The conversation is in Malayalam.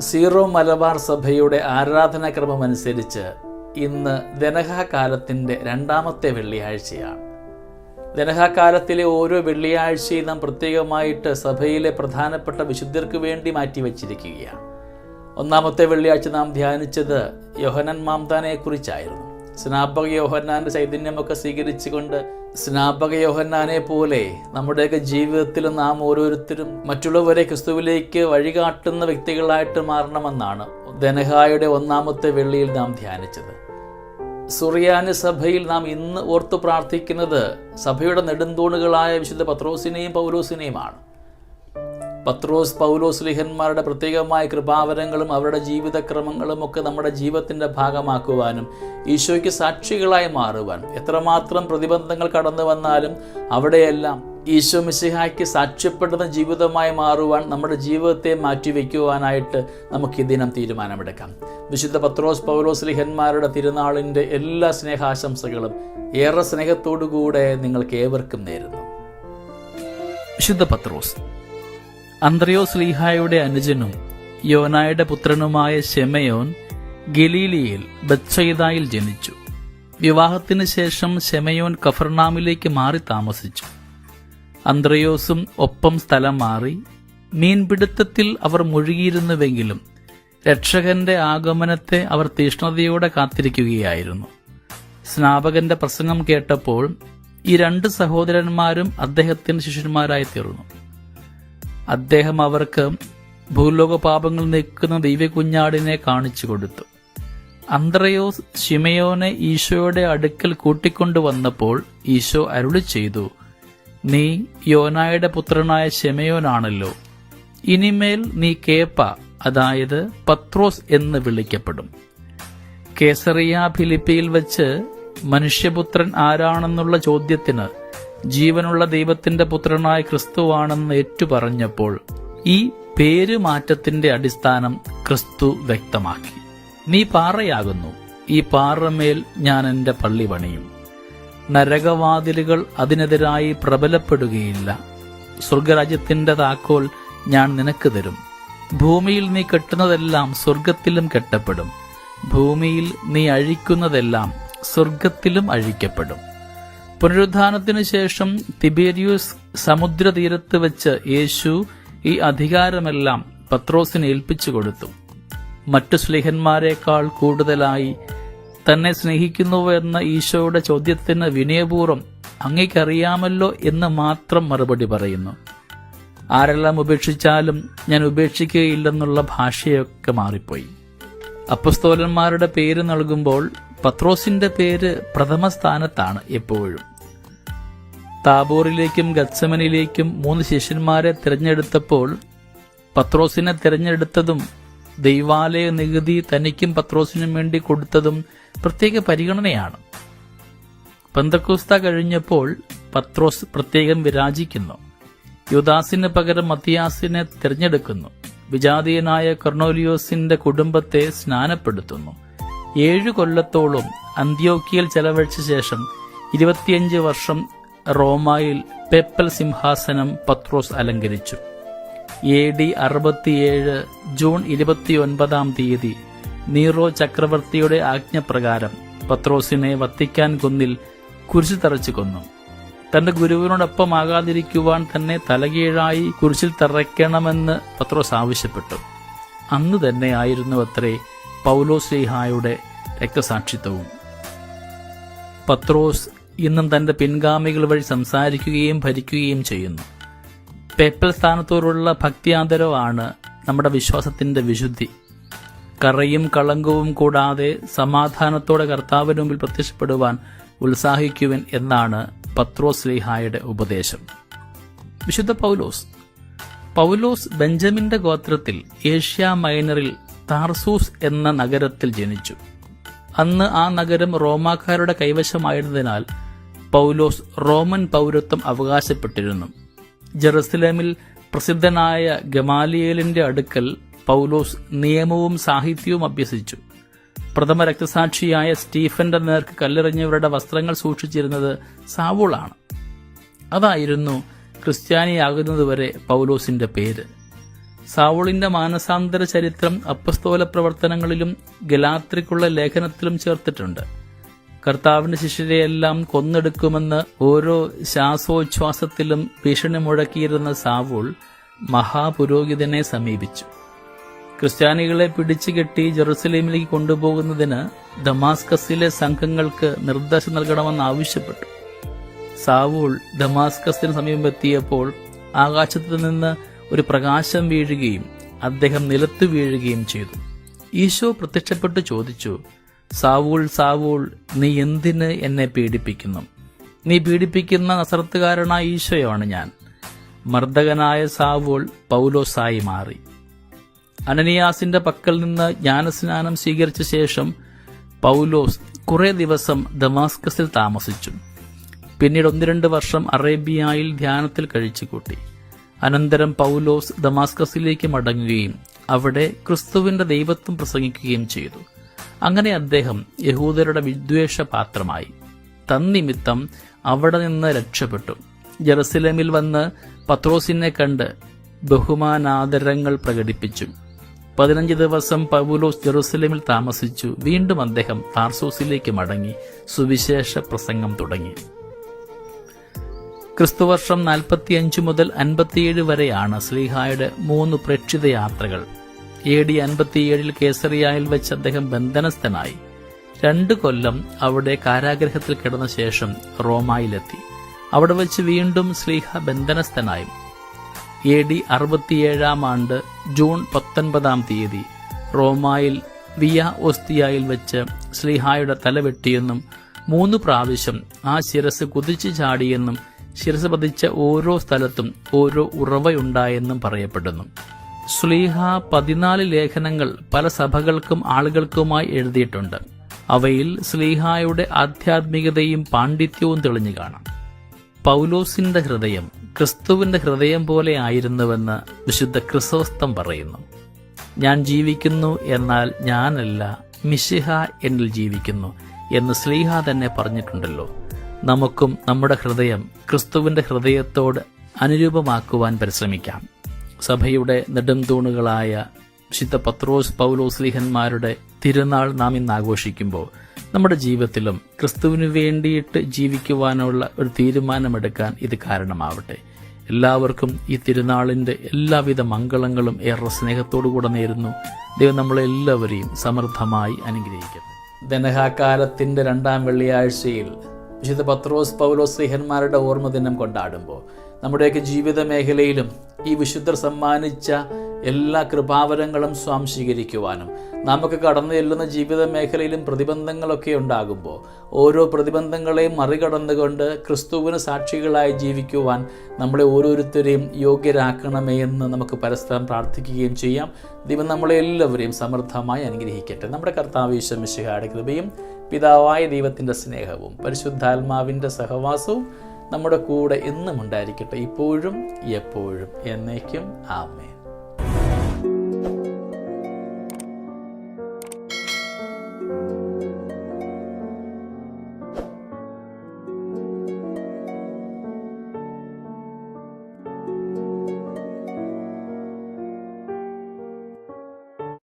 സീറോ മലബാർ സഭയുടെ ആരാധനാക്രമമനുസരിച്ച് ഇന്ന് ദനഹാകാലത്തിന്റെ രണ്ടാമത്തെ വെള്ളിയാഴ്ചയാണ്. ദനഹാകാലത്തിലെ ഓരോ വെള്ളിയാഴ്ചയും നാം പ്രത്യേകമായിട്ട് സഭയിലെ പ്രധാനപ്പെട്ട വിശുദ്ധർക്ക് വേണ്ടി മാറ്റിവെച്ചിരിക്കുകയാണ്. ഒന്നാമത്തെ വെള്ളിയാഴ്ച നാം ധ്യാനിച്ചത് യോഹനൻ മാംതാനെക്കുറിച്ചായിരുന്നു സ്നാപക യോഹന്നാന്റെ ചൈതന്യമൊക്കെ സ്വീകരിച്ചുകൊണ്ട് സ്നാപക യോഹന്നാനെ പോലെ നമ്മുടെയൊക്കെ ജീവിതത്തിൽ നാം ഓരോരുത്തരും മറ്റുള്ളവരെ ക്രിസ്തുവിലേക്ക് വഴികാട്ടുന്ന വ്യക്തികളായിട്ട് മാറണമെന്നാണ് ധനഹായുടെ ഒന്നാമത്തെ വെള്ളിയിൽ നാം ധ്യാനിച്ചത്. സുറിയാനി സഭയിൽ നാം ഇന്ന് ഓർത്തു പ്രാർത്ഥിക്കുന്നത് സഭയുടെ നെടുന്തൂണുകളായ വിശുദ്ധ പത്രോസിനെയും പൗലോസിനെയുമാണ്. പത്രോസ് പൗലോസ് ലിഹന്മാരുടെ പ്രത്യേകമായ കൃപാവരങ്ങളും അവരുടെ ജീവിതക്രമങ്ങളും ഒക്കെ നമ്മുടെ ജീവിതത്തിന്റെ ഭാഗമാക്കുവാനും ഈശോയ്ക്ക് സാക്ഷികളായി മാറുവാൻ എത്രമാത്രം പ്രതിബന്ധങ്ങൾ കടന്നു വന്നാലും അവിടെയെല്ലാം ഈശോ മിശിഹായ്ക്ക് സാക്ഷ്യപ്പെടുന്ന ജീവിതമായി മാറുവാൻ നമ്മുടെ ജീവിതത്തെ മാറ്റിവെക്കുവാനായിട്ട് നമുക്ക് ഈ ദിനം തീരുമാനമെടുക്കാം. വിശുദ്ധ പത്രോസ് പൗലോസ് ലിഹന്മാരുടെ തിരുനാളിന്റെ എല്ലാ സ്നേഹാശംസകളും ഏറെ സ്നേഹത്തോടുകൂടെ നിങ്ങൾക്ക് ഏവർക്കും നേരുന്നു. വിശുദ്ധ പത്രോസ് അന്ത്രയോസ് ലീഹായുടെ അനുജനും യോനായുടെ പുത്രനുമായ ഷെമയോൻ ഗലീലിയിൽ ബത്സൈദായിൽ ജനിച്ചു. വിവാഹത്തിന് ശേഷം ഷെമയോൻ കഫർനാമിലേക്ക് മാറി താമസിച്ചു. അന്ത്രയോസും ഒപ്പം സ്ഥലം മാറി മീൻപിടുത്തത്തിൽ അവർ മുഴുകിയിരുന്നുവെങ്കിലും രക്ഷകന്റെ ആഗമനത്തെ അവർ തീഷ്ണതയോടെ കാത്തിരിക്കുകയായിരുന്നു. സ്നാപകന്റെ പ്രസംഗം കേട്ടപ്പോൾ ഈ രണ്ട് സഹോദരന്മാരും അദ്ദേഹത്തിന്റെ ശിഷ്യന്മാരായി തീർന്നു. അദ്ദേഹം അവർക്ക് ഭൂലോക പാപങ്ങൾ നിൽക്കുന്ന ദൈവകുഞ്ഞാടിനെ കാണിച്ചു കൊടുത്തു. അന്ത്രയോ ഷിമയോനെ ഈശോയുടെ അടുക്കൽ കൂട്ടിക്കൊണ്ടുവന്നപ്പോൾ ഈശോ അരുളി ചെയ്തു നീ യോനായുടെ പുത്രനായ ഷെമയോനാണല്ലോ ഇനിമേൽ നീ കേപ്പ അതായത് പത്രോസ് എന്ന് വിളിക്കപ്പെടും. കേസറിയ ഫിലിപ്പിയിൽ വച്ച് മനുഷ്യപുത്രൻ ആരാണെന്നുള്ള ചോദ്യത്തിന് ജീവനുള്ള ദൈവത്തിന്റെ പുത്രനായ ക്രിസ്തുവാണെന്ന് ഏറ്റുപറഞ്ഞപ്പോൾ ഈ പേരുമാറ്റത്തിന്റെ അടിസ്ഥാനം ക്രിസ്തു വ്യക്തമാക്കി. നീ പാറയാകുന്നു. ഈ പാറമേൽ ഞാൻ എന്റെ പള്ളി പണിയും. നരകവാതിലുകൾ അതിനെതിരായി പ്രബലപ്പെടുകയില്ല. സ്വർഗരാജ്യത്തിന്റെ താക്കോൽ ഞാൻ നിനക്ക് തരും. ഭൂമിയിൽ നീ കെട്ടുന്നതെല്ലാം സ്വർഗത്തിലും കെട്ടപ്പെടും. ഭൂമിയിൽ നീ അഴിക്കുന്നതെല്ലാം സ്വർഗത്തിലും അഴിക്കപ്പെടും. പുനരുദ്ധാനത്തിനു ശേഷം തിബേരിയൂസ് സമുദ്രതീരത്ത് വെച്ച് യേശു ഈ അധികാരമെല്ലാം പത്രോസിന് ഏൽപ്പിച്ചു കൊടുത്തു. മറ്റു സ്നേഹന്മാരെക്കാൾ കൂടുതലായി തന്നെ സ്നേഹിക്കുന്നുവെന്ന ഈശോയുടെ ചോദ്യത്തിന് വിനയപൂർവം അങ്ങേക്കറിയാമല്ലോ എന്ന് മാത്രം മറുപടി പറയുന്നു. ആരെല്ലാം ഉപേക്ഷിച്ചാലും ഞാൻ ഉപേക്ഷിക്കുകയില്ലെന്നുള്ള ഭാഷയൊക്കെ മാറിപ്പോയി. അപ്പസ്തോലന്മാരുടെ പേര് നൽകുമ്പോൾ പത്രോസിന്റെ പേര് പ്രഥമ സ്ഥാനത്താണ് എപ്പോഴും. താബോറിലേക്കും ഗത്സമനിലേക്കും മൂന്ന് ശിഷ്യന്മാരെ തിരഞ്ഞെടുത്തപ്പോൾ പത്രോസിനെ തിരഞ്ഞെടുത്തതും ദൈവാലയ നികുതി തനിക്കും പത്രോസിനും വേണ്ടി കൊടുത്തതും പ്രത്യേക പരിഗണനയാണ്. പന്തക്കൂസ്ത കഴിഞ്ഞപ്പോൾ പത്രോസ് പ്രത്യേകം വിരാജിക്കുന്നു. യുദാസിന് പകരം മത്തിയാസിനെ തിരഞ്ഞെടുക്കുന്നു. വിജാതീയനായ കർണോലിയോസിന്റെ കുടുംബത്തെ സ്നാനപ്പെടുത്തുന്നു. ഏഴു കൊല്ലത്തോളം അന്ത്യോക്കിയയിൽ ചെലവഴിച്ച ശേഷം ഇരുപത്തിയഞ്ച് വർഷം റോമായിൽ പെപ്പൽ സിംഹാസനം പത്രോസ് അലങ്കരിച്ചു. എ ഡി അറുപത്തിയേഴ് ജൂൺ ഇരുപത്തിയൊൻപതാം തീയതി നീറോ ചക്രവർത്തിയുടെ ആജ്ഞപ്രകാരം പത്രോസിനെ വത്തിക്കാൻ കുന്നിൽ കുരിശു തറച്ചു കൊന്നു. തന്റെ ഗുരുവിനോടൊപ്പമാകാതിരിക്കുവാൻ തന്നെ തലകീഴായി കുരിശിൽ തറയ്ക്കണമെന്ന് പത്രോസ് ആവശ്യപ്പെട്ടു. അന്ന് തന്നെ ആയിരുന്നു അത്രേ പൗലോസ്ലിഹായുടെ രക്തസാക്ഷിത്വവും. പത്രോസ് ഇന്നും തന്റെ പിൻഗാമികൾ വഴി സംസാരിക്കുകയും ഭരിക്കുകയും ചെയ്യുന്നു. പേപ്പൽ സ്ഥാനത്തോടുള്ള ഭക്തിയാന്തരമാണ് നമ്മുടെ വിശ്വാസത്തിന്റെ വിശുദ്ധി. കറയും കളങ്കവും കൂടാതെ സമാധാനത്തോടെ കർത്താവിന് മുമ്പിൽ പ്രത്യക്ഷപ്പെടുവാൻ ഉത്സാഹിക്കുവൻ എന്നാണ് പത്രോസ് ലീഹായുടെ ഉപദേശം. വിശുദ്ധ പൗലോസ്. പൗലോസ് ബെഞ്ചമിന്റെ ഗോത്രത്തിൽ ഏഷ്യ മൈനറിൽ താർസൂസ് എന്ന നഗരത്തിൽ ജനിച്ചു. അന്ന് ആ നഗരം റോമാക്കാരുടെ കൈവശമായിരുന്നതിനാൽ പൗലോസ് റോമൻ പൗരത്വം അവകാശപ്പെട്ടിരുന്നു. ജെറുസലേമിൽ പ്രസിദ്ധനായ ഗമാലിയേലിന്റെ അടുക്കൽ പൗലോസ് നിയമവും സാഹിത്യവും അഭ്യസിച്ചു. പ്രഥമ രക്തസാക്ഷിയായ സ്റ്റീഫന്റെ നേർക്ക് കല്ലെറിഞ്ഞവരുടെ വസ്ത്രങ്ങൾ സൂക്ഷിച്ചിരുന്നത് സാവൂളാണ്. അതായിരുന്നു ക്രിസ്ത്യാനിയാകുന്നതുവരെ പൗലോസിന്റെ പേര്. സാവൂളിന്റെ മാനസാന്തര ചരിത്രം അപ്പസ്തോല പ്രവർത്തനങ്ങളിലും ഗലാത്രിക്കുള്ള ലേഖനത്തിലും ചേർത്തിട്ടുണ്ട്. കർത്താവിന്റെ ശിഷ്യരെയെല്ലാം കൊന്നെടുക്കുമെന്ന് ഓരോ ശ്വാസോച്ഛ്വാസത്തിലും ഭീഷണി മുഴക്കിയിരുന്ന സാവൂൾ മഹാപുരോഹിതനെ സമീപിച്ചു. ക്രിസ്ത്യാനികളെ പിടിച്ചുകെട്ടി ജെറുസലേമിലേക്ക് കൊണ്ടുപോകുന്നതിന് ദമാസ്കസിലെ സംഘങ്ങൾക്ക് നിർദ്ദേശം നൽകണമെന്ന് ആവശ്യപ്പെട്ടു. സാവൂൾ ദമാസ്കസിന് സമീപമെത്തിയപ്പോൾ ആകാശത്ത് നിന്ന് ഒരു പ്രകാശം വീഴുകയും അദ്ദേഹം നിലത്ത് വീഴുകയും ചെയ്തു. ഈശോ പ്രത്യക്ഷപ്പെട്ട് ചോദിച്ചു സാവൂൾ സാവൂൾ നീ എന്തിന് എന്നെ പീഡിപ്പിക്കുന്നു? നീ പീഡിപ്പിക്കുന്ന നസർത്തുകാരനായ ഈശോയാണ് ഞാൻ. മർദ്ദകനായ സാവൂൾ പൗലോസായി മാറി. അനനിയാസിന്റെ പക്കൽ നിന്ന് ജ്ഞാനസ്നാനം സ്വീകരിച്ച ശേഷം പൗലോസ് കുറെ ദിവസം ദമാസ്കസിൽ താമസിച്ചു. പിന്നീട് ഒന്ന് രണ്ട് വർഷം അറേബ്യയിൽ ധ്യാനത്തിൽ കഴിച്ചുകൂട്ടി. അനന്തരം പൗലോസ് ദമാസ്കസിലേക്ക് മടങ്ങുകയും അവിടെ ക്രിസ്തുവിന്റെ ദൈവത്വം പ്രസംഗിക്കുകയും ചെയ്തു. അങ്ങനെ അദ്ദേഹം യഹൂദരുടെ വിദ്വേഷ പാത്രമായി തന്നിമിത്തം അവിടെ നിന്ന് രക്ഷപ്പെട്ടു. ജെറുസലേമിൽ വന്ന് പത്രോസിനെ കണ്ട് ബഹുമാനാദരങ്ങൾ പ്രകടിപ്പിച്ചു. പതിനഞ്ച് ദിവസം പൗലോസ് ജെറുസലേമിൽ താമസിച്ചു. വീണ്ടും അദ്ദേഹം താർസോസിലേക്ക് മടങ്ങി. സുവിശേഷ പ്രസംഗം തുടങ്ങി. ക്രിസ്തുവർഷം നാൽപ്പത്തിയഞ്ച് മുതൽ അൻപത്തിയേഴ് വരെയാണ് ശ്ലീഹായുടെ മൂന്ന് പ്രേക്ഷിത യാത്രകൾ എ ഡി അൻപത്തിയേഴിൽ കേസറിയായിൽ വെച്ച് അദ്ദേഹം ബന്ധനസ്ഥനായി. രണ്ട് കൊല്ലം അവിടെ കാരാഗ്രഹത്തിൽ കിടന്ന ശേഷം റോമായിലെത്തി. അവിടെ വെച്ച് വീണ്ടും ശ്ലീഹ ബന്ധനസ്ഥനായി. എ ഡി അറുപത്തിയേഴാം ആണ്ട് ജൂൺ പത്തൊൻപതാം തീയതി റോമായിൽ വിയ ഓസ്തിയായിൽ വെച്ച് ശ്ലീഹായുടെ തല വെട്ടിയെന്നും മൂന്ന് പ്രാവശ്യം ആ ശിരസ് കുതിച്ചു ചാടിയെന്നും ശിരസ് പതിച്ച ഓരോ സ്ഥലത്തും ഓരോ ഉറവയുണ്ടായെന്നും പറയപ്പെടുന്നു. സ്ലീഹ പതിനാല് ലേഖനങ്ങൾ പല സഭകൾക്കും ആളുകൾക്കുമായി എഴുതിയിട്ടുണ്ട്. അവയിൽ സ്ലീഹായുടെ ആധ്യാത്മികതയും പാണ്ഡിത്യവും തെളിഞ്ഞു കാണാം. പൗലോസിന്റെ ഹൃദയം ക്രിസ്തുവിന്റെ ഹൃദയം പോലെ ആയിരുന്നുവെന്ന് വിശുദ്ധ ക്രിസോസ്തം പറയുന്നു. ഞാൻ ജീവിക്കുന്നു എന്നാൽ ഞാനല്ല മിശിഹ എന്നിൽ ജീവിക്കുന്നു എന്ന് സ്ലീഹ തന്നെ പറഞ്ഞിട്ടുണ്ടല്ലോ. നമുക്കും നമ്മുടെ ഹൃദയം ക്രിസ്തുവിന്റെ ഹൃദയത്തോട് അനുരൂപമാക്കുവാൻ പരിശ്രമിക്കാം. സഭയുടെ നെടുംതൂണുകളായ വിശുദ്ധ പത്രോസ് പൗലോസ്ലിഹന്മാരുടെ തിരുനാൾ നാം ഇന്ന് ആഘോഷിക്കുമ്പോൾ നമ്മുടെ ജീവിതത്തിലും ക്രിസ്തുവിന് വേണ്ടിയിട്ട് ജീവിക്കുവാനുള്ള ഒരു തീരുമാനമെടുക്കാൻ ഇത് കാരണമാവട്ടെ. എല്ലാവർക്കും ഈ തിരുനാളിന്റെ എല്ലാവിധ മംഗളങ്ങളും ഏറെ സ്നേഹത്തോടുകൂടെ നേരുന്നു. ദൈവം നമ്മളെല്ലാവരെയും സമൃദ്ധമായി അനുഗ്രഹിക്കും ധനഹാകാലത്തിന്റെ രണ്ടാം വെള്ളിയാഴ്ചയിൽ വിശുദ്ധ പത്രോസ് പൗലോസ് സ്ലിഹന്മാരുടെ ഓർമ്മദിനം കൊണ്ടാടുമ്പോൾ നമ്മുടെയൊക്കെ ജീവിത മേഖലയിലും ഈ വിശുദ്ധർ സമ്മാനിച്ച എല്ലാ കൃപാവരങ്ങളും സ്വാംശീകരിക്കുവാനും നമുക്ക് കടന്നു ചെല്ലുന്ന ജീവിത മേഖലയിലും പ്രതിബന്ധങ്ങളൊക്കെ ഉണ്ടാകുമ്പോൾ ഓരോ പ്രതിബന്ധങ്ങളെയും മറികടന്നുകൊണ്ട് ക്രിസ്തുവിന് സാക്ഷികളായി ജീവിക്കുവാൻ നമ്മളെ ഓരോരുത്തരെയും യോഗ്യരാക്കണമേ എന്ന് നമുക്ക് പരസ്പരം പ്രാർത്ഥിക്കുകയും ചെയ്യാം. ദൈവം നമ്മളെ എല്ലാവരെയും സമൃദ്ധമായി അനുഗ്രഹിക്കട്ടെ. നമ്മുടെ കർത്താവ് ഈശ്വമിശിഹായുടെ കൃപയും പിതാവായ ദൈവത്തിന്റെ സ്നേഹവും പരിശുദ്ധാത്മാവിന്റെ സഹവാസവും നമ്മുടെ കൂടെ എന്നും ഉണ്ടായിരിക്കട്ടെ. ഇപ്പോഴും എപ്പോഴും എന്നേക്കും. ആമേൻ.